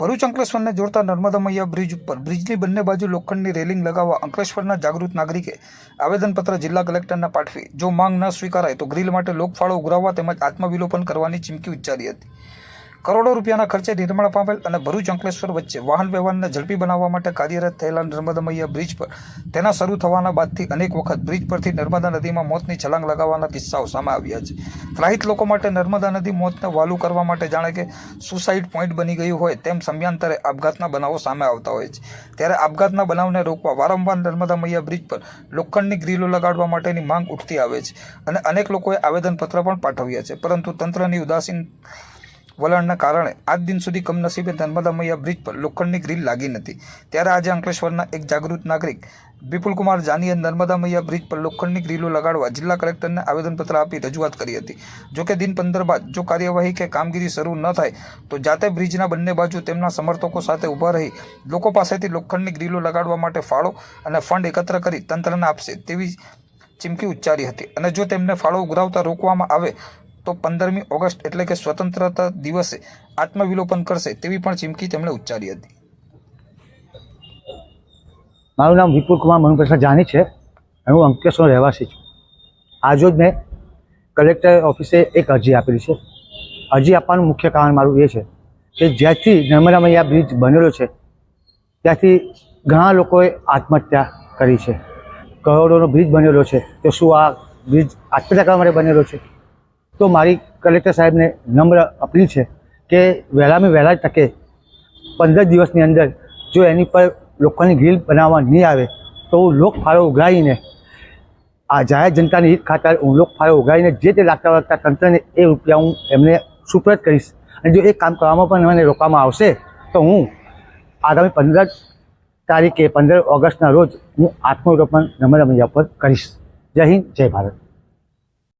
ભરૂચ અંકલેશ્વરને જોડતા નર્મદા મૈયા બ્રિજ ઉપર બ્રિજની બંને બાજુ લોખંડની રેલિંગ લગાવવા અંકલેશ્વરના જાગૃત નાગરિકે આવેદનપત્ર જિલ્લા કલેક્ટરને પાઠવી. જો માંગ ન સ્વીકારાય તો ગ્રીલ માટે લોકફાળો ઉઘરાવવા તેમજ આત્મવિલોપન કરવાની ચીમકી ઉચ્ચારી હતી. કરોડો રૂપિયાના ખર્ચે નિર્માણ પામેલ અને ભરૂચ અંકલેશ્વર વચ્ચે વાહન વ્યવહારને ઝડપી બનાવવા માટે કાર્યરત થયેલા નર્મદા મૈયા બ્રિજ પર. તેના શરૂ થવાના બાદથી અનેક વખત બ્રિજ પરથી નર્મદા નદીમાં મોતની છલાંગ લગાવવાના કિસ્સાઓ સામે આવ્યા છે. ત્રાહિત લોકો માટે નર્મદા નદી મોતને વાલું કરવા માટે જાણે કે સુસાઇડ પોઈન્ટ બની ગયું હોય તેમ સમયાંતરે આપઘાતના બનાવો સામે આવતા હોય છે. ત્યારે આપઘાતના બનાવને રોકવા વારંવાર નર્મદા મૈયા બ્રિજ પર લોખંડની ગ્રીલો લગાડવા માટેની માંગ ઉઠતી આવે છે અને અનેક લોકોએ આવેદનપત્ર પણ પાઠવ્યા છે. પરંતુ તંત્રની ઉદાસીન વલણના કારણે આજ દિન સુધી કમનસીબે નર્મદા મૈયા બ્રિજ પર લોખંડની ગ્રીલ લાગી નથી. ત્યારે આજે અંકલેશ્વરના એક જાગૃત નાગરિક વિપુલકુમાર જાનીએ નર્મદા મૈયા બ્રિજ પર લોખંડની ગ્રીલો લગાડવા જિલ્લા કલેક્ટરને આવેદનપત્ર આપી રજૂઆત કરી હતી. જોકે દિન પંદર બાદ જો કાર્યવાહી કે કામગીરી શરૂ ન થાય, તો જાતે બ્રિજના બંને બાજુ તેમના સમર્થકો સાથે ઊભા રહી લોકો પાસેથી લોખંડની ગ્રીલો લગાડવા માટે ફાળો અને ફંડ એકત્ર કરી તંત્રને આપશે તેવી ચીમકી ઉચ્ચારી હતી. અને જો તેમને ફાળો ઉઘરાવતા રોકવામાં આવે તો પંદરમી ઓગસ્ટ એટલે કે સ્વતંત્રતા દિવસે આત્મવિલોપન કરશે તેવી પણ ચીમકી તેમણે ઉચ્ચારી હતી. મારું નામ વિપુલ કુમાર મનુપ્રસાદ જાની છે. હું અંકેશનો રહેવાસી છું. આજરોજ મેં કલેક્ટર ઓફિસે એક અરજી આપેલી છે. અરજી આપવાનું મુખ્ય કારણ મારું એ છે કે જ્યાંથી નર્મદા મૈયા બ્રિજ બનેલો છે, ત્યાંથી ઘણા લોકોએ આત્મહત્યા કરી છે. કરોડોનો બ્રિજ બનેલો છે. તો શું આ બ્રિજ આત્મહત્યા કરવા માટે બનેલો છે? તો મારી કલેક્ટર સાહેબને નમ્ર અપીલ છે કે વહેલામાં વહેલા તકે પંદર દિવસની અંદર જો એની પર લોકોની ગ્રીલ બનાવવા નહીં આવે તો હું લોકફાળો ઉઘરાવીને આ જાહેર જનતાની હિત ખાતર હું લોકફાળો ઉઘરાવીને જે તે લાગતા વળગતા તંત્રને એ રૂપિયા હું એમને સુપ્રત કરીશ. અને જો એ કામ કરવામાં પણ મને રોકવામાં આવશે તો હું આગામી પંદર તારીખે પંદર ઓગસ્ટના રોજ હું આત્મરોપણ નમ્ર મૈયા પર કરીશ. જય હિન્દ, જય ભારત.